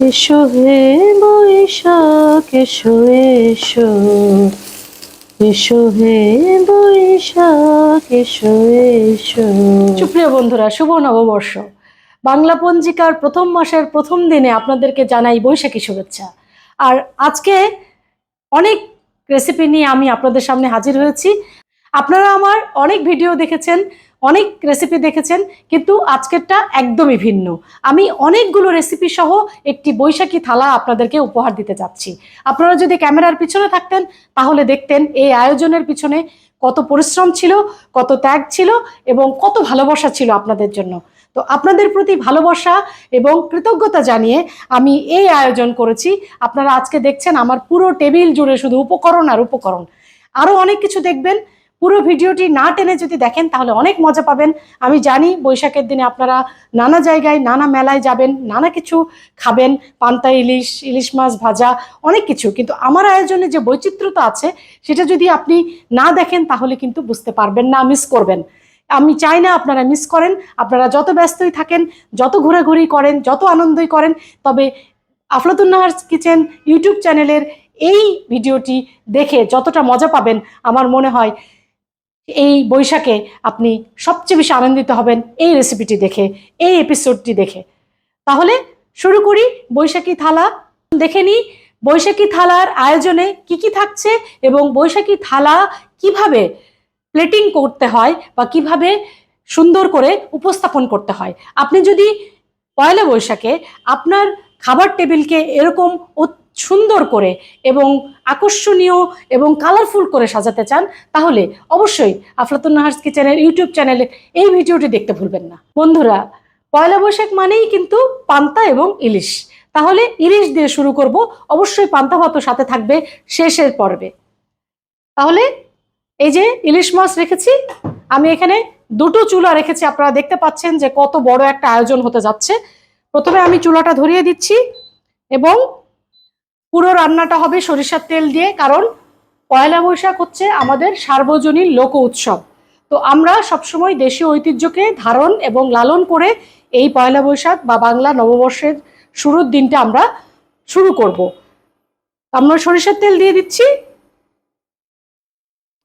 এসো হে বৈশাখ, এসো এসো। এসো হে বৈশাখ, এসো এসো। সুপ্রিয় বন্ধুরা, শুভ নববর্ষ। বাংলা পঞ্জিকার প্রথম মাসের প্রথম দিনে আপনাদেরকে জানাই বৈশাখী শুভেচ্ছা। আর আজকে অনেক রেসিপি নিয়ে আমি আপনাদের সামনে হাজির হয়েছি। আপনারা আমার অনেক ভিডিও দেখেছেন। অনেক রেসিপি দেখেছেন, কিন্তু আজকেরটা একদমই ভিন্ন। আমি অনেকগুলো রেসিপি সহ একটি বৈশাখী থালা আপনাদেরকে উপহার দিতে যাচ্ছি। আপনারা যদি ক্যামেরার পিছনে থাকতেন, তাহলে দেখতেন এই আয়োজনের পিছনে কত পরিশ্রম ছিল, কত ত্যাগ ছিল এবং কত ভালোবাসা ছিল আপনাদের জন্য। তো আপনাদের প্রতি ভালোবাসা এবং কৃতজ্ঞতা জানিয়ে আমি এই আয়োজন করেছি। আপনারা আজকে দেখছেন আমার পুরো টেবিল জুড়ে শুধু উপকরণ আর উপকরণ। আরও অনেক কিছু দেখবেন পুরো ভিডিওটি না টেনে যদি দেখেন, তাহলে অনেক মজা পাবেন। আমি জানি বৈশাখের দিনে আপনারা নানা জায়গায়, নানা মেলায় যাবেন, নানা কিছু খাবেন, পান্তা, ইলিশ ইলিশ মাছ, ভাজা, অনেক কিছু। কিন্তু আমার আয়োজনে যে বৈচিত্র্যতা আছে, সেটা যদি আপনি না দেখেন, তাহলে কিন্তু বুঝতে পারবেন না মিস করবেন। আমি চাই না আপনারা মিস করেন। আপনারা যত ব্যস্তই থাকেন, যত ঘোরাঘুরি করেন, যত আনন্দই করেন, তবে আফলাতুন নাহার কিচেন ইউটিউব চ্যানেলের এই ভিডিওটি দেখে যতটা মজা পাবেন, আমার মনে হয় এই বৈশাখে আপনি সবচেয়ে বেশি আনন্দিত হবেন এই রেসিপিটি দেখে, এই এপিসোডটি দেখে। তাহলে শুরু করি বৈশাখী থালা। দেখে নিই বৈশাখী থালার আয়োজনে কি কি থাকছে এবং বৈশাখী থালা কীভাবে প্লেটিং করতে হয় বা কীভাবে সুন্দর করে উপস্থাপন করতে হয়। আপনি যদি পয়লা বৈশাখে আপনার খাবার টেবিলকে এরকম সুন্দর করে এবং আকর্ষণীয় এবং কালারফুল করে সাজাতে চান, তাহলে অবশ্যই আফলাতুন নাহার্স কিচেনের ইউটিউব চ্যানেলে এই ভিডিওটি দেখতে ভুলবেন না। বন্ধুরা, পয়লা বৈশাখ মানেই কিন্তু পান্তা এবং ইলিশ। তাহলে ইলিশ দিয়ে শুরু করব। অবশ্যই পান্তা ভাতও সাথে থাকবে শেষের পর্বে। তাহলে এই যে ইলিশ মাছ রেখেছি, আমি এখানে দুটো চুলা রেখেছি। আপনারা দেখতে পাচ্ছেন যে কত বড় একটা আয়োজন হতে যাচ্ছে। প্রথমে আমি চুলাটা ধরিয়ে দিচ্ছি এবং পুরো রান্নাটা হবে সরিষার তেল দিয়ে, কারণ পয়লা বৈশাখ হচ্ছে আমাদের সার্বজনীন লোক উৎসব। তো আমরা সবসময় দেশীয় ঐতিহ্যকে ধারণ এবং লালন করে এই পয়লা বৈশাখ বা বাংলা নববর্ষের শুরুর দিনটা আমরা শুরু করব। আমরা সরিষার তেল দিয়ে দিচ্ছি।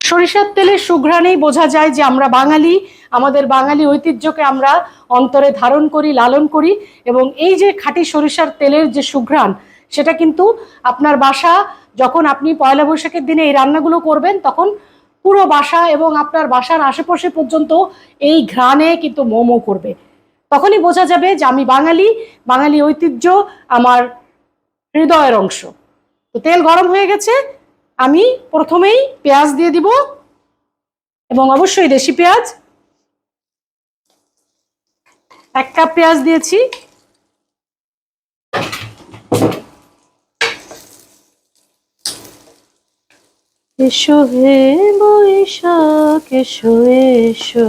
সরিষার তেলের সুঘ্রাণেই বোঝা যায় যে আমরা বাঙালি, আমাদের বাঙালি ঐতিহ্যকে আমরা অন্তরে ধারণ করি, লালন করি এবং এই যে খাঁটি সরিষার তেলের যে সুঘ্রাণ সেটা কিন্তু আপনার বাসা, যখন আপনি পয়লা বৈশাখের দিনে এই রান্নাগুলো করবেন, তখন পুরো বাসা এবং আপনার বাসার আশেপাশে পর্যন্ত এই ঘ্রাণে কিন্তু মোমো করবে। তখনই বোঝা যাবে যে আমি বাঙালি বাঙালি ঐতিহ্য আমার হৃদয়ের অংশ। তো তেল গরম হয়ে গেছে, আমি প্রথমেই পেঁয়াজ দিয়ে দিব এবং অবশ্যই দেশি পেঁয়াজ। এক কাপ পেঁয়াজ দিয়েছি। এসো হে বৈশাখ, এসো এসো।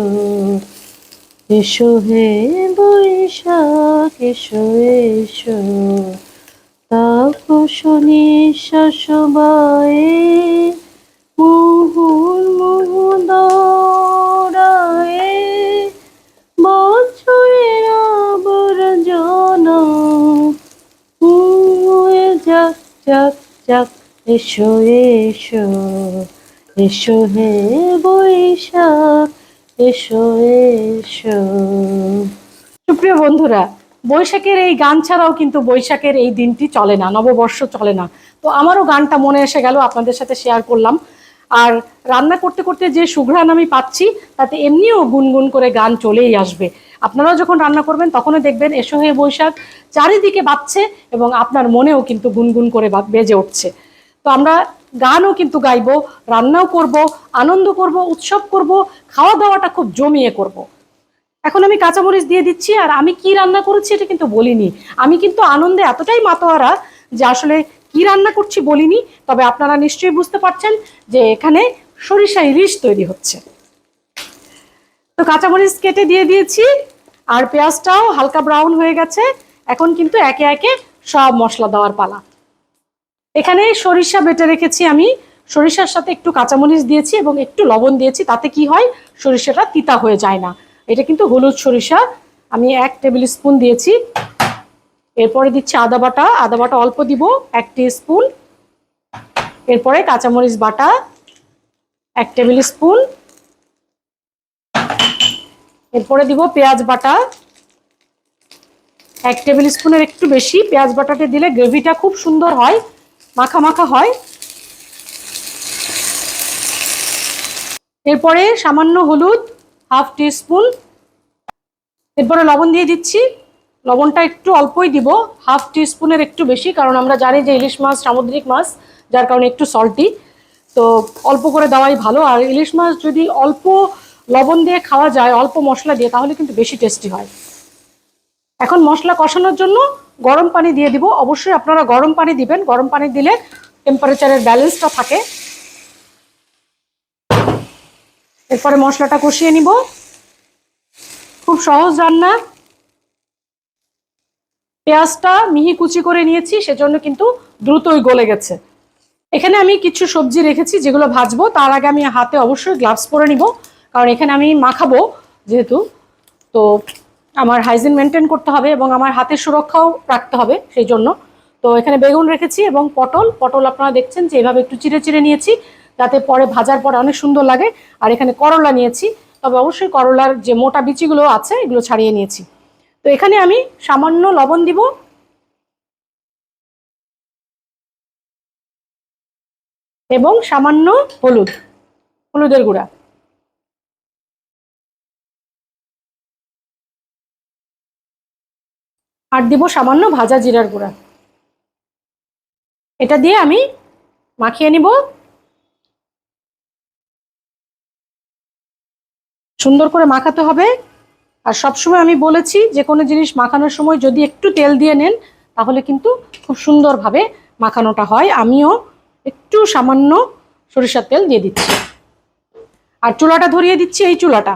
এসো হে বৈশাখ, এসো এসো। তাপসনী শশবায়ে মুহুর মুহুদরায়ে বছরের আবর্জন। যাক যাক যাক এসো এসো এসো হে বৈশাখ, এসো এসো। সুপ্রিয় বন্ধুরা, বৈশাখের এই গান ছাড়াও কিন্তু বৈশাখের এই দিনটি চলে না, নববর্ষ চলে না। তো আমারও গানটা মনে এসে গেল, আপনাদের সাথে শেয়ার করলাম। আর রান্না করতে করতে যে সুঘ্রাণ আমি পাচ্ছি, তাতে এমনিও গুনগুন করে গান চলেই আসবে। আপনারাও যখন রান্না করবেন তখনও দেখবেন, এসো হে বৈশাখ চারিদিকে বাজছে এবং আপনার মনেও কিন্তু গুনগুন করে বেজে উঠছে। তো আমরা গানও কিন্তু গাইব, রান্নাও করব, আনন্দ করব, উৎসব করব খাওয়া দাওয়াটা খুব জমিয়ে করব। এখন আমি কাঁচামরিচ দিয়ে দিচ্ছি আর আমি কি রান্না করেছি এটা কিন্তু বলিনি। আমি কিন্তু আনন্দে এতটাই মাতোয়ারা যে আসলে কি রান্না করছি বলিনি, তবে আপনারা নিশ্চয়ই বুঝতে পারছেন যে এখানে সরিষা ইলিশ তৈরি হচ্ছে। তো কাঁচামরিচ কেটে দিয়ে দিয়েছি আর পেঁয়াজটাও হালকা ব্রাউন হয়ে গেছে, এখন কিন্তু একে একে সব মশলা দেওয়ার পালা। এখানে সরিষা বেটে রেখেছি আমি। সরিষার সাথে একটু কাঁচামরিচ দিয়েছি এবং একটু লবণ দিয়েছি, তাতে কি হয়? সরিষাটা তিতা হয়ে যায় না। এটা কিন্তু হলুদ সরিষা। আমি এক টেবিল স্পুন দিয়েছি। এরপরে দিচ্ছি আদা বাটা। আদা বাটা অল্প দিব, এক স্পুন এরপরে কাঁচামরিচ বাটা, এক টেবিল স্পুন। এরপরে দিব পেঁয়াজ বাটা। এক টেবিল স্পুনের একটু বেশি। পেঁয়াজ বাটাটা দিলে গ্রেভিটা খুব সুন্দর হয়। মাখা মাখা হয়। এরপরে সামান্য হলুদ, হাফ টি স্পুন এরপরে লবণ দিয়ে দিচ্ছি। লবণটা একটু অল্পই দিব, হাফ টি স্পুনের একটু বেশি, কারণ আমরা জানি যে ইলিশ মাছ সামুদ্রিক মাছ, যার কারণে একটু সল্টি তো অল্প করে দেওয়াই ভালো, আর ইলিশ মাছ যদি অল্প লবণ দিয়ে খাওয়া যায়, অল্প মশলা দিয়ে, তাহলে কিন্তু বেশি টেস্টি হয়। এখন মশলা কষানোর জন্য গরম পানি দিয়ে দিব। অবশ্যই আপনারা গরম পানি দিবেন। গরম পানি দিলে টেম্পারেচারের ব্যালেন্সটা থাকে। এরপরে মশলাটা কষিয়ে নিব। খুব সহজ রান্না। পেঁয়াজটা মিহি কুচি করে নিয়েছি, সেজন্য কিন্তু দ্রুতই গলে গেছে। এখানে আমি কিছু সবজি রেখেছি যেগুলো ভাজবো। তার আগে আমি হাতে অবশ্যই গ্লাভস পরে নিব। কারণ এখানে আমি মাখাবো যেহেতু। তো আমার হাইজিন মেনটেন করতে হবে এবং আমার হাতের সুরক্ষাও রাখতে হবে সেই জন্য। তো এখানে বেগুন রেখেছি এবং পটল। পটল আপনারা দেখছেন যে এভাবে একটু চিড়ে চিড়ে নিয়েছি, যাতে পরে ভাজার পরে অনেক সুন্দর লাগে। আর এখানে করলা নিয়েছি, তবে অবশ্যই করলার যে মোটা বিচিগুলো আছে, এগুলো ছাড়িয়ে নিয়েছি। তো এখানে আমি সামান্য লবণ দিব। এবং সামান্য হলুদ, হলুদের গুঁড়া। আর দিব সামান্য ভাজা জিরার গুঁড়া। এটা দিয়ে আমি মাখিয়ে নিব। সুন্দর করে মাখাতে হবে। আর সবসময় আমি বলেছি যে কোনো জিনিস মাখানোর সময় যদি একটু তেল দিয়ে নেন, তাহলে কিন্তু খুব সুন্দরভাবে মাখানোটা হয়। আমিও একটু সামান্য সরিষার তেল দিয়ে দিচ্ছি। আর চুলাটা ধরিয়ে দিচ্ছি এই চুলাটা।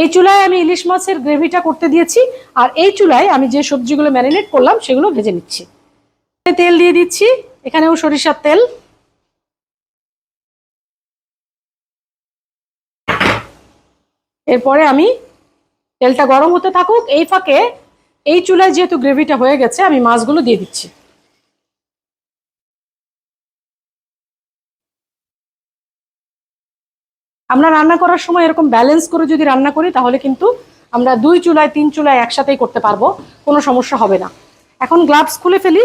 এই চুলায় আমি ইলিশ মাছের গ্রেভিটা করতে দিয়েছি, আর এই চুলায় আমি যে সবজিগুলো ম্যারিনেট করলাম সেগুলো ভেজে নিচ্ছি। তেল দিয়ে দিচ্ছি, এখানেও সরিষার তেল। এরপরে আমি তেলটা গরম হতে থাকুক, এই ফাঁকে, এই চুলায় যেহেতু গ্রেভিটা হয়ে গেছে, আমি মাছগুলো দিয়ে দিচ্ছি। আমরা রান্না করার সময় এরকম ব্যালেন্স করে যদি রান্না করি, তাহলে কিন্তু আমরা দুই চুলায়, তিন চুলায় একসাথেই করতে পারব, কোনো সমস্যা হবে না। এখন গ্লাভস খুলে ফেলি।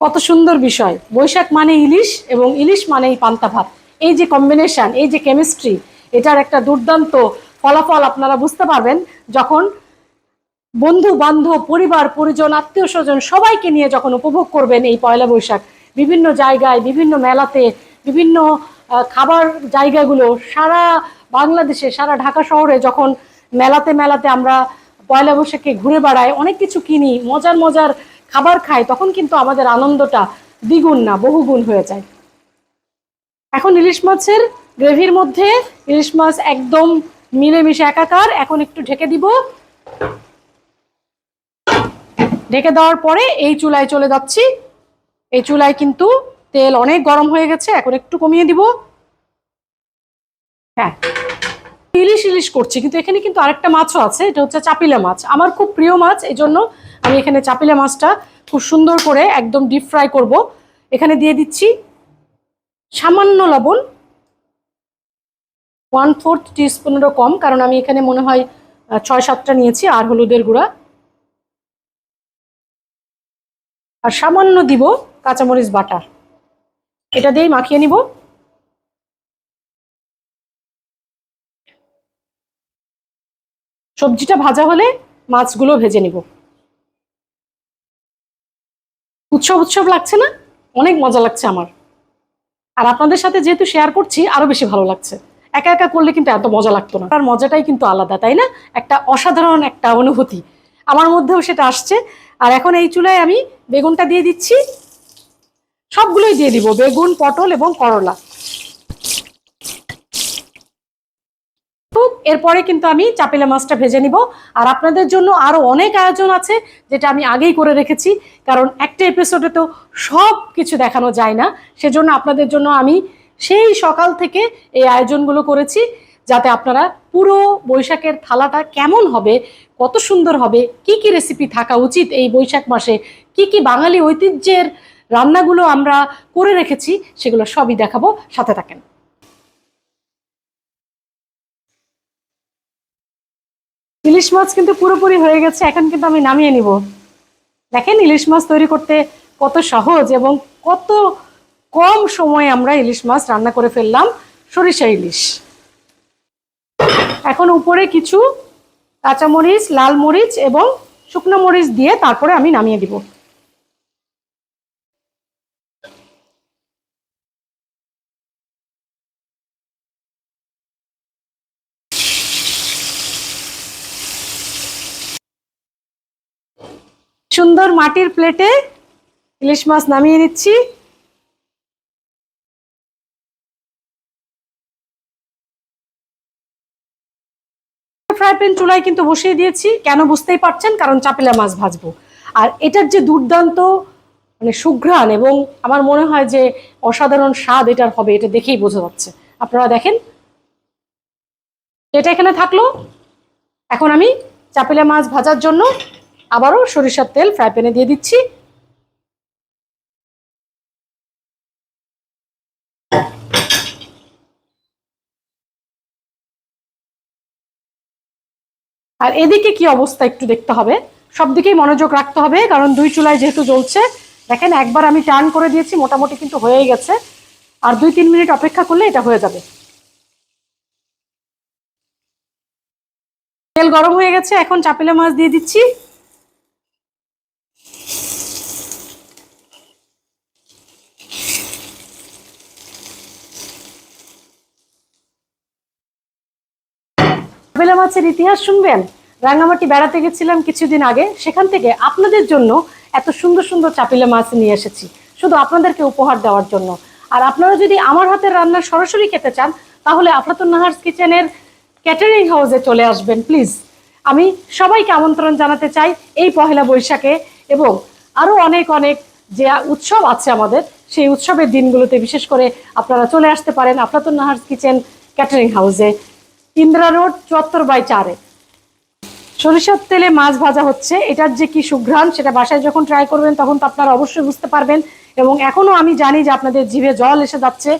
কত সুন্দর বিষয়। বৈশাখ মানে ইলিশ এবং ইলিশ মানেই পান্তা ভাত। এই যে কম্বিনেশন এই যে কেমিস্ট্রি এটার একটা দুর্দান্ত ফলাফল আপনারা বুঝতে পারবেন যখন বন্ধু বান্ধব পরিবার, পরিজন আত্মীয় স্বজন সবাইকে নিয়ে যখন উপভোগ করবেন এই পয়লা বৈশাখ। বিভিন্ন জায়গায়, বিভিন্ন মেলাতে, বিভিন্ন খাবার জায়গাগুলো সারা বাংলাদেশে, সারা ঢাকা শহরে যখন মেলাতে মেলাতে আমরা পয়লা বৈশাখে ঘুরে বেড়াই, অনেক কিছু কিনি, মজার মজার খাবার খাই, তখন কিন্তু আমাদের আনন্দটা দ্বিগুণ না, বহুগুণ হয়ে যায়। এখন ইলিশ মাছের গ্রেভির মধ্যে ইলিশ মাছ একদম মিলেমিশে একাকার, এখন একটু ঢেকে দিব। ঢেকে দেওয়ার পরে এই চুলায় চলে যাচ্ছি। এই চুলায় কিন্তু তেল অনেক গরম হয়ে গেছে, এখন একটু কমিয়ে দিব। হ্যাঁ ইলিশ ইলিশ করছি, কিন্তু এখানে কিন্তু আরেকটা মাছও আছে, এটা হচ্ছে চাপিলা মাছ। আমার খুব প্রিয় মাছ এই জন্য আমি এখানে চাপিলা মাছটা খুব সুন্দর করে একদম ডিপ ফ্রাই করব। এখানে দিয়ে দিচ্ছি সামান্য লবণ ওয়ান ফোর্থ টিস্পুনেরও কম, কারণ আমি এখানে মনে হয় ছয় সাতটা নিয়েছি, আর হলুদের গুঁড়া। আর সামান্য দিব কাঁচামরিচ বাটা। এটা দিয়েই মাখিয়ে নিব। সবজিটা ভাজা হলে মাছগুলো ভেজে নিব। উৎসব উৎসব লাগছে না? অনেক মজা লাগছে আমার। আর আপনাদের সাথে যেহেতু শেয়ার করছি, আরও বেশি ভালো লাগছে। একা একা করলে কিন্তু এত মজা লাগতো না। তার মজাটাই কিন্তু আলাদা, তাই না? একটা অসাধারণ একটা অনুভূতি। আমার মধ্যেও সেটা আসছে। আর এখন এই চুলায় আমি বেগুনটা দিয়ে দিচ্ছি। সবগুলোই দিয়ে দিব, বেগুন, পটল এবং করলা। এরপরে কিন্তু আমি চাপিলা মাছটা ভেজে নিব। আর আপনাদের জন্য আরও অনেক আয়োজন আছে, যেটা আমি আগেই করে রেখেছি, কারণ একটা এপিসোডে তো সব কিছু দেখানো যায় না। সেজন্য আপনাদের জন্য আমি সেই সকাল থেকে এই আয়োজনগুলো করেছি, যাতে আপনারা পুরো বৈশাখের থালাটা কেমন হবে, কত সুন্দর হবে, কি কি রেসিপি থাকা উচিত এই বৈশাখ মাসে, কি কি বাঙালি ঐতিহ্যের রান্নাগুলো আমরা করে রেখেছি, সেগুলো সবই দেখাবো, সাথে থাকেন। ইলিশ মাছ কিন্তু পুরোপুরি হয়ে গেছে, এখন কিন্তু আমি নামিয়ে নিব। দেখেন ইলিশ মাছ তৈরি করতে কত সহজ এবং কত কম সময়ে আমরা ইলিশ মাছ রান্না করে ফেললাম, সরিষা ইলিশ। এখন উপরে কিছু কাঁচামরিচ, লাল মরিচ এবং শুকনো মরিচ দিয়ে তারপরে আমি নামিয়ে দিব। সুন্দর মাটির প্লেটে ইলিশ মাছ নামিয়ে নিচ্ছি। ফ্রাই প্যান চুলায় কিন্তু বসিয়ে দিয়েছি। কেন বুঝতেই পারছেন? কারণ চাপিলা মাছ ভাজবো। আর এটার যে দুর্দান্ত মানে সুঘ্রাণ এবং আমার মনে হয় যে অসাধারণ স্বাদ এটার হবে, এটা দেখেই বোঝা যাচ্ছে। আপনারা দেখেন। এটা এখানে থাকল। এখন আমি চাপিলা মাছ ভাজার জন্য আবারও সরিষার তেল ফ্রাই প্যানে দিয়ে দিচ্ছি। আর এদিকে কি অবস্থা একটু দেখতে হবে। সব দিকেই মনোযোগ রাখতে হবে, কারণ দুই চুলায় যেহেতু জ্বলছে, দেখেন একবার আমি টার্ন করে দিয়েছি, মোটামুটি কিন্তু হয়েই গেছে। আর দুই তিন মিনিট অপেক্ষা করলে এটা হয়ে যাবে। তেল গরম হয়ে গেছে, এখন চাপিলা মাছ দিয়ে দিচ্ছি। চাপিলা মাছের ইতিহাস শুনবেন? রাঙামাটি বেড়াতে গেছিলাম কিছুদিন আগে, সেখান থেকে আপনাদের জন্য এত সুন্দর সুন্দর চাপিলা মাছ নিয়ে এসেছি। শুধু আপনাদেরকে উপহার দেওয়ার জন্য। আর আপনারা যদি আমার হাতের রান্না সরাসরি খেতে চান, তাহলে আফলাতুন নাহার্স কিচেনের ক্যাটারিং হাউসে চলে আসবেন, প্লিজ। আমি সবাইকে আমন্ত্রণ জানাতে চাই এই পহেলা বৈশাখে এবং আরও অনেক অনেক যে উৎসব আছে আমাদের, সেই উৎসবের দিনগুলোতে বিশেষ করে আপনারা চলে আসতে পারেন আফলাতুন নাহার্স কিচেন ক্যাটারিং হাউসে। ইন্দিরা রোড চুয়াত্তর বাই চারে। সরিষার তেলে মাছ ভাজা হচ্ছে, এটার যে কি সুঘ্রাণ সেটা বাসায় যখন ট্রাই করবেন তখন তো আপনারা অবশ্যই বুঝতে পারবেন এবং এখনও আমি জানি যে আপনাদের জিভে জল এসে যাচ্ছে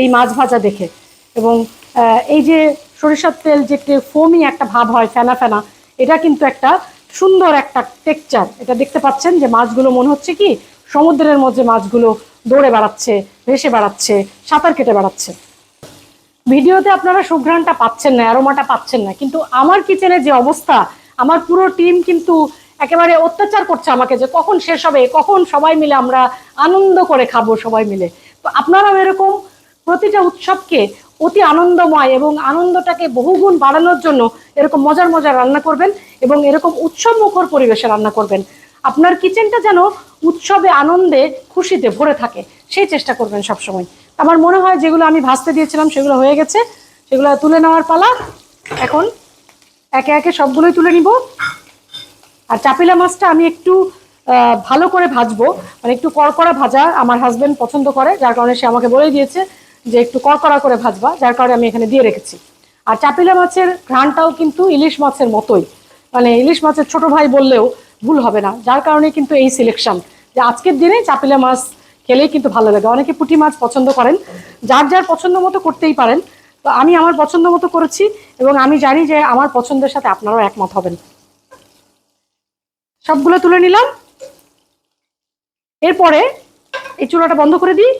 এই মাছ ভাজা দেখে। এবং এই যে সরিষার তেল যে ফোমি একটা ভাব হয়, ফেনা ফেনা, এটা কিন্তু একটা সুন্দর একটা টেক্সচার এটা দেখতে পাচ্ছেন যে মাছগুলো মনে হচ্ছে কি সমুদ্রের মধ্যে মাছগুলো দৌড়ে বেড়াচ্ছে, ভেসে বেড়াচ্ছে, সাঁতার কেটে বেড়াচ্ছে। ভিডিওতে আপনারা সুঘ্রাণটা পাচ্ছেন না, অ্যারোমাটা পাচ্ছেন না, কিন্তু আমার কিচেনের যে অবস্থা, আমার পুরো টিম কিন্তু একেবারে অত্যাচার করছে আমাকে যে কখন শেষ হবে, কখন সবাই মিলে আমরা আনন্দ করে খাব সবাই মিলে। তো আপনারাও এরকম প্রতিটা উৎসবকে অতি আনন্দময় এবং আনন্দটাকে বহুগুণ বাড়ানোর জন্য এরকম মজার মজার রান্না করবেন এবং এরকম উৎসব মুখর পরিবেশে রান্না করবেন। আপনার কিচেনটা যেন উৎসবে আনন্দে খুশিতে ভরে থাকে, সেই চেষ্টা করবেন সবসময়। আমার মনে হয় যেগুলো আমি ভাজতে দিয়েছিলাম সেগুলো হয়ে গেছে। সেগুলো তুলে নেওয়ার পালা। এখন একে একে সবগুলোই তুলে নিব। আর চাপিলা মাছটা আমি একটু ভালো করে ভাজবো। মানে একটু কড়কড়া ভাজা আমার হাজব্যান্ড পছন্দ করে, যার কারণে সে আমাকে বলে দিয়েছে যে একটু কড়কড়া করে ভাজবা, যার কারণে আমি এখানে দিয়ে রেখেছি। আর চাপিলা মাছের ঘ্রাণটাও কিন্তু ইলিশ মাছের মতোই। মানে ইলিশ মাছের ছোট ভাই বললেও ভুল হবে না। যার কারণে কিন্তু এই সিলেকশন যে আজকের দিনে চাপিলা মাছ খেলেই কিন্তু ভালো লাগে। অনেকে পুঁটি মাছ পছন্দ করেন, যার যার পছন্দ মতো করতেই পারেন। তো আমি আমার পছন্দ মতো করেছি এবং আমি জানি যে আমার পছন্দের সাথে আপনারাও একমত হবেন। সবগুলো তুলে নিলাম। এরপরে এই চুলাটা বন্ধ করে দিই।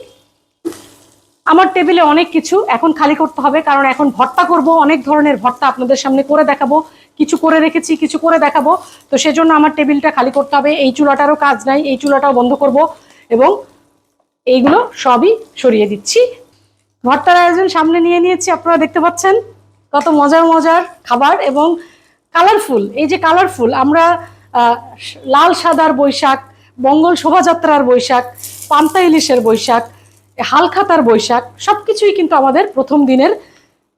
আমার টেবিলে অনেক কিছু এখন খালি করতে হবে, কারণ এখন ভর্তা করব, অনেক ধরনের ভর্তা আপনাদের সামনে করে দেখাবো। কিছু করে রেখেছি, কিছু করে দেখাবো। তো সেজন্য আমার টেবিলটা খালি করতে হবে। এই চুলাটারও কাজ নাই, এই চুলাটাও বন্ধ করব এবং এইগুলো সবই সরিয়ে দিচ্ছি। ভর্তার আয়োজন সামনে নিয়ে নিয়েছি, আপনারা দেখতে পাচ্ছেন। কত মজার মজার খাবার এবং কালারফুল এই যে কালারফুল আমরা লাল সাদার বৈশাখ, মঙ্গল শোভাযাত্রার বৈশাখ, পান্তা ইলিশের বৈশাখ, হালখাতার বৈশাখ, সবকিছুই কিন্তু আমাদের প্রথম দিনের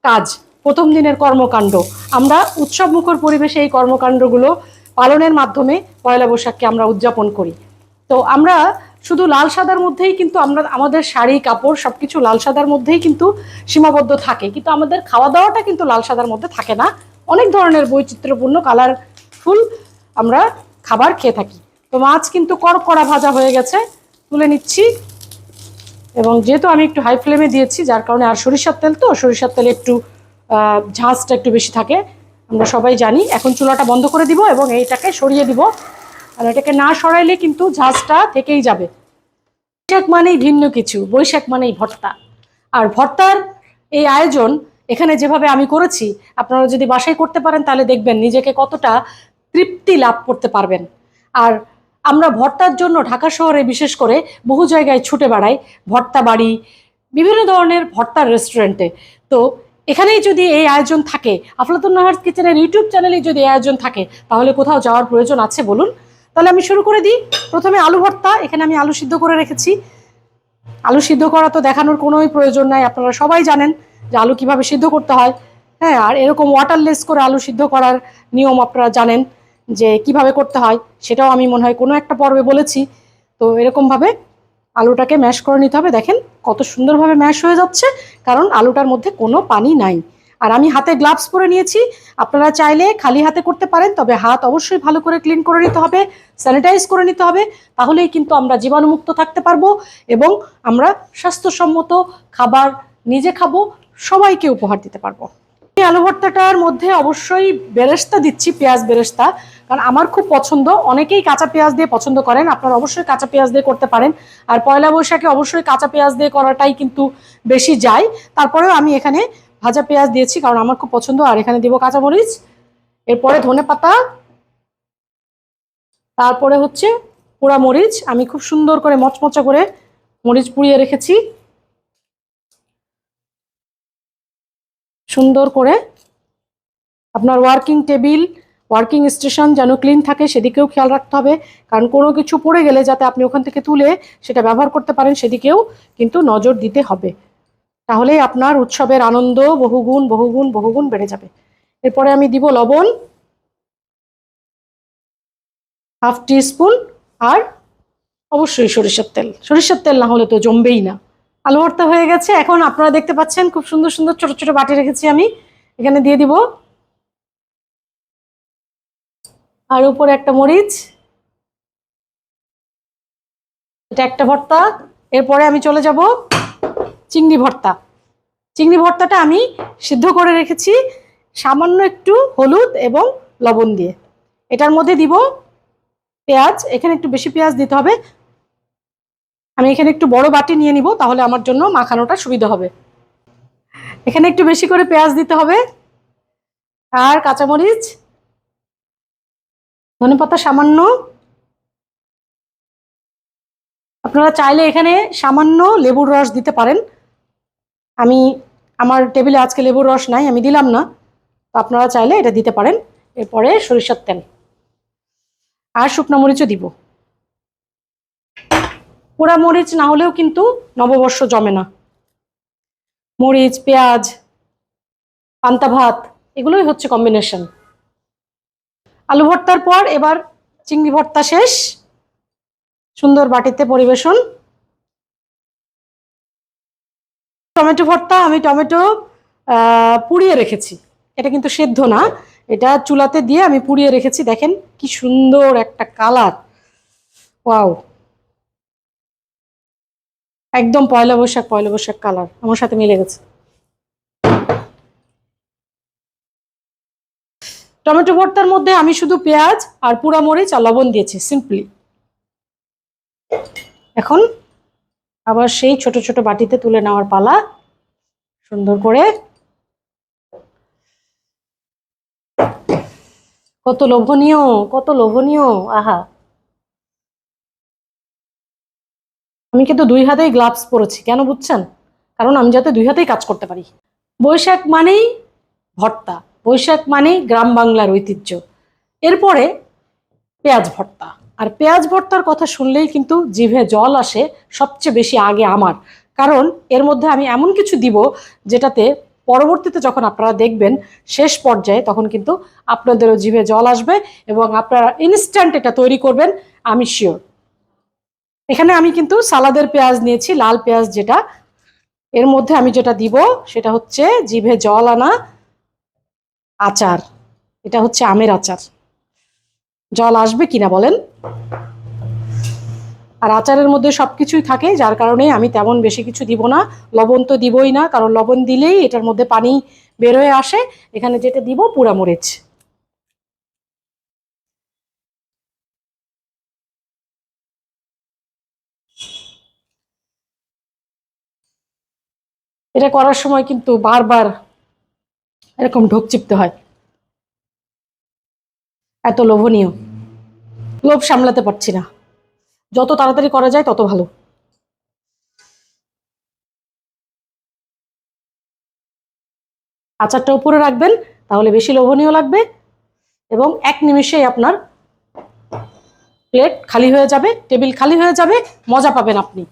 কাজ, প্রথম দিনের কর্মকাণ্ড। আমরা উৎসব মুখর পরিবেশে এই কর্মকাণ্ডগুলো পালনের মাধ্যমে পয়লা বৈশাখকে আমরা উদযাপন করি। তো আমরা শুধু লাল সাদার মধ্যেই কিন্তু আমরা, আমাদের শাড়ি, কাপড় সবকিছু লাল সাদার মধ্যেই কিন্তু সীমাবদ্ধ থাকে। কিন্তু আমাদের খাওয়া দাওয়াটা কিন্তু লাল সাদার মধ্যে থাকে না। অনেক ধরনের বৈচিত্র্যপূর্ণ কালারফুল আমরা খাবার খেয়ে থাকি। তো মাছ কিন্তু কড়কড়া ভাজা হয়ে গেছে, তুলে নিচ্ছি। এবং যেহেতু আমি একটু হাই ফ্লেমে দিয়েছি, যার কারণে আর সরিষার তেল তো, সরিষার তেলে একটু ঝাঁঝটা একটু বেশি থাকে। আমরা সবাই জানি, এখন চুলাটা বন্ধ করে দিব এবং এইটাকে সরিয়ে দিব। আর এটাকে না সরাইলে কিন্তু ঝাঁঝটা থেকেই যাবে। বৈশাখ মানেই ভিন্ন কিছু, বৈশাখ মানেই ভর্তা। আর ভর্তার এই আয়োজন এখানে যেভাবে আমি করেছি, আপনারা যদি বাসায় করতে পারেন তাহলে দেখবেন নিজেকে কতটা তৃপ্তি লাভ করতে পারবেন। আর আমরা ভর্তার জন্য ঢাকা শহরে বিশেষ করে বহু জায়গায় ছুটে বেড়াই, ভর্তা বাড়ি, বিভিন্ন ধরনের ভর্তার রেস্টুরেন্টে তো এখানেই যদি এই আয়োজন থাকে আফলাতুন নাহার কিচেনের ইউটিউব চ্যানেলেই যদি এই আয়োজন থাকে, তাহলে কোথাও যাওয়ার প্রয়োজন আছে বলুন। তাহলে আমি শুরু করে দিই। প্রথমে আলু ভর্তা, এখানে আমি আলু সিদ্ধ করে রেখেছি। আলু সিদ্ধ করা তো দেখানোর কোনোই প্রয়োজন নাই, আপনারা সবাই জানেন যে আলু কীভাবে সিদ্ধ করতে হয়। হ্যাঁ আর এরকম ওয়াটারলেস করে আলু সিদ্ধ করার নিয়ম আপনারা জানেন যে কীভাবে করতে হয়, সেটাও আমি মনে হয় কোনো একটা পর্বে বলেছি। তো এরকমভাবে আলুটাকে ম্যাশ করে নিতে হবে। দেখেন কত সুন্দরভাবে ম্যাশ হয়ে যাচ্ছে, কারণ আলুটার মধ্যে কোনো পানি নাই। আর আমি হাতে গ্লাভস পরে নিয়েছি। আপনারা চাইলে খালি হাতে করতে পারেন, তবে হাত অবশ্যই ভালো করে ক্লিন করে নিতে হবে স্যানিটাইজ করে নিতে হবে, তাহলেই কিন্তু আমরা জীবাণুমুক্ত থাকতে পারব এবং আমরা স্বাস্থ্যসম্মত খাবার নিজে খাব, সবাইকে উপহার দিতে পারব। এই আলু ভর্তাটার মধ্যে অবশ্যই বেরেস্তা দিচ্ছি, পেঁয়াজ বেরেস্তা, কারণ আমার খুব পছন্দ। অনেকেই কাঁচা পেঁয়াজ দিয়ে পছন্দ করেন, আপনারা অবশ্যই কাঁচা পেঁয়াজ দিয়ে করতে পারেন। আর পয়লা বৈশাখে অবশ্যই কাঁচা পেঁয়াজ দিয়ে করাটাই কিন্তু বেশি যায়। তারপরেও আমি এখানে ভাজা পেঁয়াজ দিয়েছি, কারণ আমার খুব পছন্দ, আর এখানে দিব কাঁচামরিচ এরপরে ধনে পাতা, তারপরে হচ্ছে পোড়া মরিচ, আমি খুব সুন্দর করে মচমচা করে মরিচ পুড়িয়ে রেখেছি। সুন্দর করে আপনার ওয়ার্কিং টেবিল ওয়ার্কিং স্টেশন যেন ক্লিন থাকে, সেদিকেও খেয়াল রাখতে হবে, কারণ কোনো কিছু পড়ে গেলে যাতে আপনি ওখান থেকে তুলে সেটা ব্যবহার করতে পারেন, সেদিকেও কিন্তু নজর দিতে হবে। তাহলেই আপনার উৎসবের আনন্দ বহুগুণ বহুগুণ বহুগুণ বেড়ে যাবে। এরপরে আমি দিব লবণ, হাফ টি স্পুন আর অবশ্যই সরিষার তেল। সরিষার তেল না হলে তো জমবেই না। আলু ভর্তা হয়ে গেছে। এখন আপনারা দেখতে পাচ্ছেন খুব সুন্দর সুন্দর, ছোট ছোট বাটি রেখেছি আমি। এখানে দিয়ে দিব আর উপরে একটা মরিচ। এটা একটা ভর্তা। এরপরে আমি চলে যাব চিংড়ি ভর্তা। চিংড়ি ভর্তাটা আমি সিদ্ধ করে রেখেছি সামান্য একটু হলুদ এবং লবণ দিয়ে। এটার মধ্যে দিব পেঁয়াজ, এখানে একটু বেশি পেঁয়াজ দিতে হবে। আমি এখানে একটু বড় বাটি নিয়ে নিব, তাহলে আমার জন্য মাখানোটা সুবিধা হবে। এখানে একটু বেশি করে পেঁয়াজ দিতে হবে। আর কাঁচামরিচ, ধনেপাতা সামান্য। আপনারা চাইলে এখানে সামান্য লেবুর রস দিতে পারেন। আমি আমার টেবিলে আজকে লেবুর রস নাই, আমি দিলাম না। তো আপনারা চাইলে এটা দিতে পারেন। এরপরে সরিষার তেল। আর শুকনো মরিচও দিব। পোড়া মরিচ না হলেও কিন্তু নববর্ষ জমে না। মরিচ, পেঁয়াজ, পান্তা ভাত, এগুলোই হচ্ছে কম্বিনেশন আলু ভর্তার পর এবার চিংড়ি ভর্তা শেষ। সুন্দর বাটিতে পরিবেশন। টমেটো ভর্তা আমি টমেটো পুড়িয়ে রেখেছি। এটা কিন্তু সেদ্ধ না। এটা চুলাতে দিয়ে আমি পুড়িয়ে রেখেছি। দেখেন কি সুন্দর একটা কালার। ওয়াও। একদম পয়লা বৈশাখ পয়লা বৈশাখ কালার। আমার সাথে মিলে গেছে। টমেটো ভর্তার মধ্যে আমি শুধু পেঁয়াজ আর মরিচ আর লবণ দিয়েছি, সিম্পলি। এখন আবার সেই ছোট ছোট বাটিতে তুলে নেওয়ার পালা। সুন্দর করে। কত লোভনীয় কত লোভনীয়, আহা। আমি কিন্তু দুই হাতেই গ্লাভস পরেছি, কেন বুঝছেন? কারণ আমি যাতে দুই হাতেই কাজ করতে পারি। বৈশাখ মানেই ভর্তা, বৈশাখ মানেই গ্রাম বাংলার ঐতিহ্য। এরপরে পেঁয়াজ ভর্তা। আর পেঁয়াজ ভর্তার কথা শুনলেই কিন্তু জিভে জল আসে সবচেয়ে বেশি আগে আমার। কারণ এর মধ্যে আমি এমন কিছু দিব যেটাতে পরবর্তীতে যখন আপনারা দেখবেন শেষ পর্যায়ে তখন কিন্তু আপনাদেরও জিভে জল আসবে এবং আপনারা ইনস্ট্যান্ট এটা তৈরি করবেন, আমি শিওর এখানে আমি কিন্তু সালাদের পেঁয়াজ নিয়েছি, লাল পেঁয়াজ যেটা। এর মধ্যে আমি যেটা দিব সেটা হচ্ছে জিভে জল আনা আচার। এটা হচ্ছে আমের আচার। জল আসবে কিনা বলেন? আর আচারের মধ্যে সবকিছুই থাকে, যার কারণে আমি তেমন বেশি কিছু দিব না। লবণ তো দিবই না, কারণ লবণ দিলেই এটার মধ্যে পানি বের হয়ে আসে। এখানে যেটা দিব পোড়ামরিচ এটা করার সময় কিন্তু বারবার এরকম ঢোক চিপতে হয়। এত লোভনীয়। লোভ সামলাতে পারছি না। যত তাড়াতাড়ি করা যায় তত ভালো। আচারটা উপরে রাখবেন, তাহলে বেশি লোভনীয় লাগবে এবং এক নিমিষেই আপনার প্লেট খালি হয়ে যাবে, টেবিল খালি হয়ে যাবে, মজা পাবেন আপনি।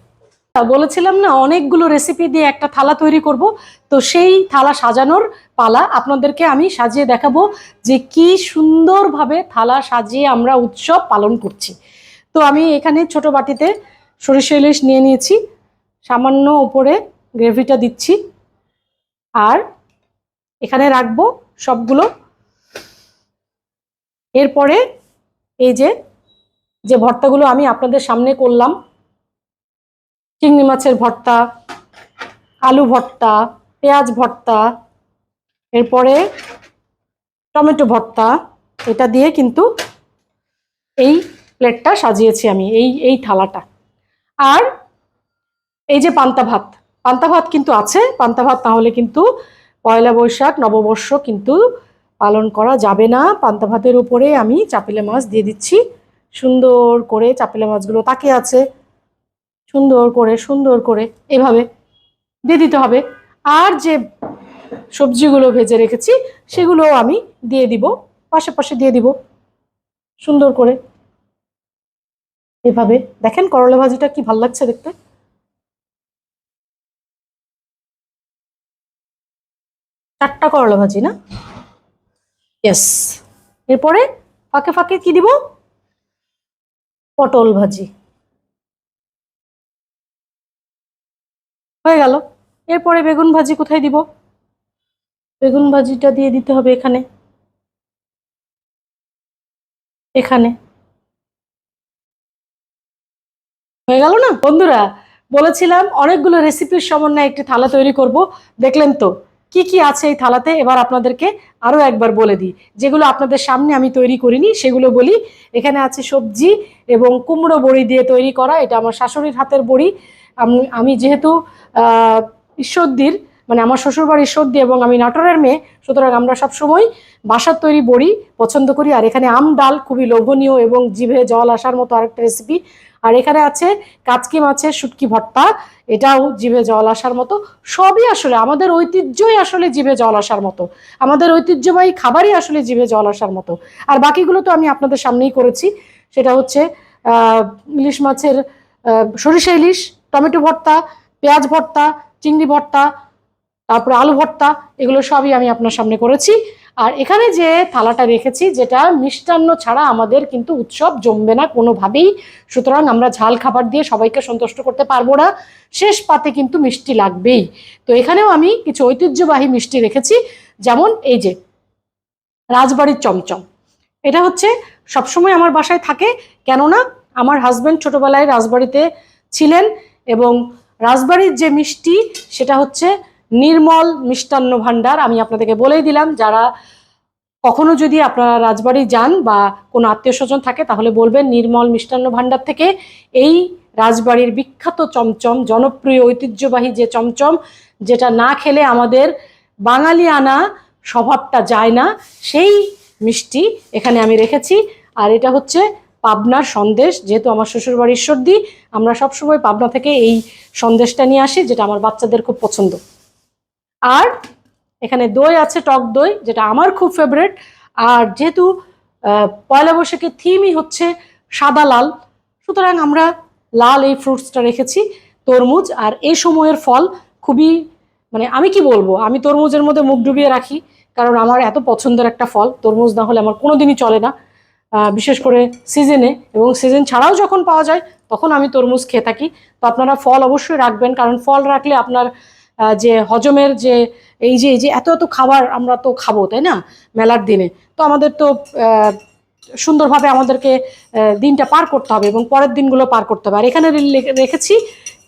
বলেছিলাম না, অনেকগুলো রেসিপি দিয়ে একটা থালা তৈরি করব, তো সেই থালা সাজানোর পালা, আপনাদেরকে আমি সাজিয়ে দেখাবো যে কি সুন্দরভাবে থালা সাজিয়ে আমরা উৎসব পালন করছি। তো আমি এখানে ছোট বাটিতে সরিষা ইলিশ নিয়ে নিয়েছি, সামান্য উপরে গ্রেভিটা দিচ্ছি, আর এখানে রাখব সবগুলো। এরপরে এই যে যে ভর্তাগুলো আমি আপনাদের সামনে করলাম, চিংড়ি মাছের ভর্তা, আলু ভর্তা, পেঁয়াজ ভর্তা এরপরে টমেটো ভর্তা, এটা দিয়ে কিন্তু এই প্লেটটা সাজিয়েছি আমি, এই এই থালাটা। আর এই যে পান্তা ভাত পান্তা ভাত কিন্তু আছে, পান্তা ভাত তাহলে কিন্তু পয়লা বৈশাখ, নববর্ষ কিন্তু পালন করা যাবে না। পান্তা ভাতের উপরে আমি চাপিলে মাছ দিয়ে দিচ্ছি, সুন্দর করে চাপিলে মাছগুলো তাকে আছে, সুন্দর করে সুন্দর করে, এভাবে দিয়ে দিতে হবে। আর যে সবজিগুলো ভেজে রেখেছি সেগুলো আমি দিয়ে দিব পাশে পাশে দিয়ে দিব সুন্দর করে। এভাবে। দেখেন করলা ভাজিটা কি ভালো লাগছে দেখতে। চারটা করলা ভাজি না? ইয়েস এরপরে ফাঁকে ফাঁকে কি দিব? পটল ভাজি। হয়ে গেল। এরপরে বেগুন ভাজি কোথায় দিব? বেগুন ভাজিটা দিয়ে দিতে হবে এখানে। এখানে। হয়ে গেল না? বন্ধুরা, বলেছিলাম অনেকগুলো রেসিপির সমন্বয়ে একটি থালা তৈরি করব। দেখলেন তো, কি কি আছে এই থালাতে? এবার আপনাদেরকে আরও একবার বলে দিই। যেগুলো আপনাদের সামনে আমি তৈরি করিনি, সেগুলো বলি। এখানে আছে সবজি এবং কুমড়ো বড়ি দিয়ে তৈরি করা। এটা আমার শাশুড়ির হাতের বড়ি। আমি যেহেতু ঈশ্বরদীর মানে আমার শ্বশুরবাড়ি ঈশ্বরদী এবং আমি নাটোরের মেয়ে, সুতরাং আমরা সবসময় বাসার তৈরি বড়ি পছন্দ করি। আর এখানে আম ডাল খুবই লোভনীয় এবং জিভে জল আসার মতো আরেকটা রেসিপি আর এখানে আছে কাচকি মাছের শুটকি ভর্তা, এটাও জিভে জল আসার মতো। সবই আসলে আমাদের ঐতিহ্যই আসলে জিভে জল আসার মতো। আমাদের ঐতিহ্যবাহী খাবারই আসলে জিভে জল আসার মতো। আর বাকিগুলো তো আমি আপনাদের সামনেই করেছি। সেটা হচ্ছে ইলিশ মাছের সরিষা ইলিশ, টমেটো ভর্তা, পেঁয়াজ ভর্তা, চিংড়ি ভর্তা তারপরে আলু ভর্তা, এগুলো সবই আমি আপনার সামনে করেছি। আর এখানে যে থালাটা রেখেছি, যেটা মিষ্টান্ন ছাড়া আমাদের কিন্তু উৎসব জমবে না কোনোভাবেই। সুতরাং আমরা ঝাল খাবার দিয়ে সবাইকে সন্তুষ্ট করতে পারব না। শেষ পাতে কিন্তু মিষ্টি লাগবেই। তো এখানেও আমি কিছু ঐতিহ্যবাহী মিষ্টি রেখেছি, যেমন এই যে রাজবাড়ির চমচম। এটা হচ্ছে সবসময় আমার বাসায় থাকে, কেননা আমার হাজব্যান্ড ছোটবেলায় রাজবাড়িতে ছিলেন এবং রাজবাড়ির যে মিষ্টি, সেটা হচ্ছে নির্মল মিষ্টান্ন ভাণ্ডার আমি আপনাদেরকে বলেই দিলাম, যারা কখনো যদি আপনারা রাজবাড়ি যান বা কোনো আত্মীয় স্বজন থাকে, তাহলে বলবেন নির্মল মিষ্টান্ন ভাণ্ডার থেকে এই রাজবাড়ির বিখ্যাত চমচম, জনপ্রিয়, ঐতিহ্যবাহী যে চমচম, যেটা না খেলে আমাদের বাঙালি আনা স্বভাবটা যায় না, সেই মিষ্টি এখানে আমি রেখেছি। আর এটা হচ্ছে পাবনার সন্দেশ, যেহেতু আমার শ্বশুরবাড়ির সর্দি, আমরা সবসময় পাবনা থেকে এই সন্দেশটা নিয়ে আসি, যেটা আমার বাচ্চাদের খুব পছন্দ। আর এখানে দই আছে, টক দই, যেটা আমার খুব ফেভারেট আর যেহেতু পয়লা বৈশাখের থিমই হচ্ছে সাদা লাল, সুতরাং আমরা লাল এই ফ্রুটসটা রেখেছি, তরমুজ, আর এই সময়ের ফল খুবই মানে আমি কি বলব, আমি তরমুজের মধ্যে মুখ ডুবিয়ে রাখি, কারণ আমার এত পছন্দের একটা ফল, তরমুজ না হলে আমার কোনোদিনই চলে না। বিশেষ করে সিজনে এবং সিজন ছাড়াও যখন পাওয়া যায়, তখন আমি তরমুজ খেয়ে থাকি। তো আপনারা ফল অবশ্যই রাখবেন, কারণ ফল রাখলে আপনার যে হজমের যে এই যে এই যে এত এত খাবার আমরা তো খাব, তাই না? মেলার দিনে। তো আমাদের তো সুন্দরভাবে আমাদেরকে দিনটা পার করতে হবে এবং পরের দিনগুলো পার করতে হবে। আর এখানে রেখেছি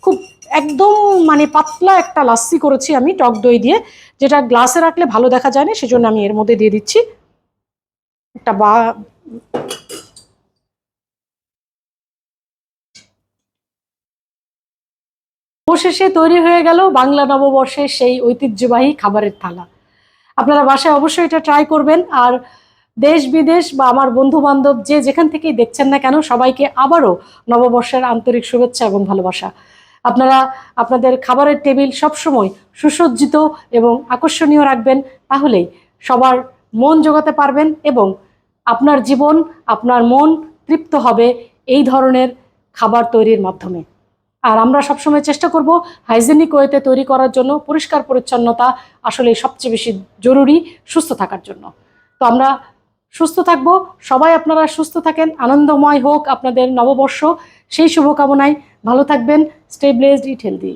খুব একদম মানে পাতলা একটা লাস্সি করেছি আমি, টক দই দিয়ে, যেটা গ্লাসে রাখলে ভালো দেখা যায় না, সেজন্য আমি এর মধ্যে দিয়ে দিচ্ছি। একটা বা অবশেষে তৈরি হয়ে গেল বাংলা নববর্ষের সেই ঐতিহ্যবাহী খাবারের থালা। আপনারা বাসায় অবশ্যই এটা ট্রাই করবেন আর দেশ বিদেশ বা আমার বন্ধু বান্ধব যে যেখান থেকেই দেখছেন না কেন, সবাইকে আবারও নববর্ষের আন্তরিক শুভেচ্ছা এবং ভালোবাসা। আপনারা আপনাদের খাবারের টেবিল সবসময় সুসজ্জিত এবং আকর্ষণীয় রাখবেন, তাহলেই সবার মন জোগাতে পারবেন এবং আপনার জীবন, আপনার মন তৃপ্ত হবে এই ধরনের খাবার তৈরির মাধ্যমে। আর আমরা সবসময় চেষ্টা করব হাইজেনিক ওয়েতে তৈরি করার জন্য পরিষ্কার পরিচ্ছন্নতা আসলে সবচেয়ে বেশি জরুরি সুস্থ থাকার জন্য। তো আমরা সুস্থ থাকব, সবাই আপনারা সুস্থ থাকেন, আনন্দময় হোক আপনাদের নববর্ষ, সেই শুভকামনায় ভালো থাকবেন স্টে ব্লেসড ইট হেলদি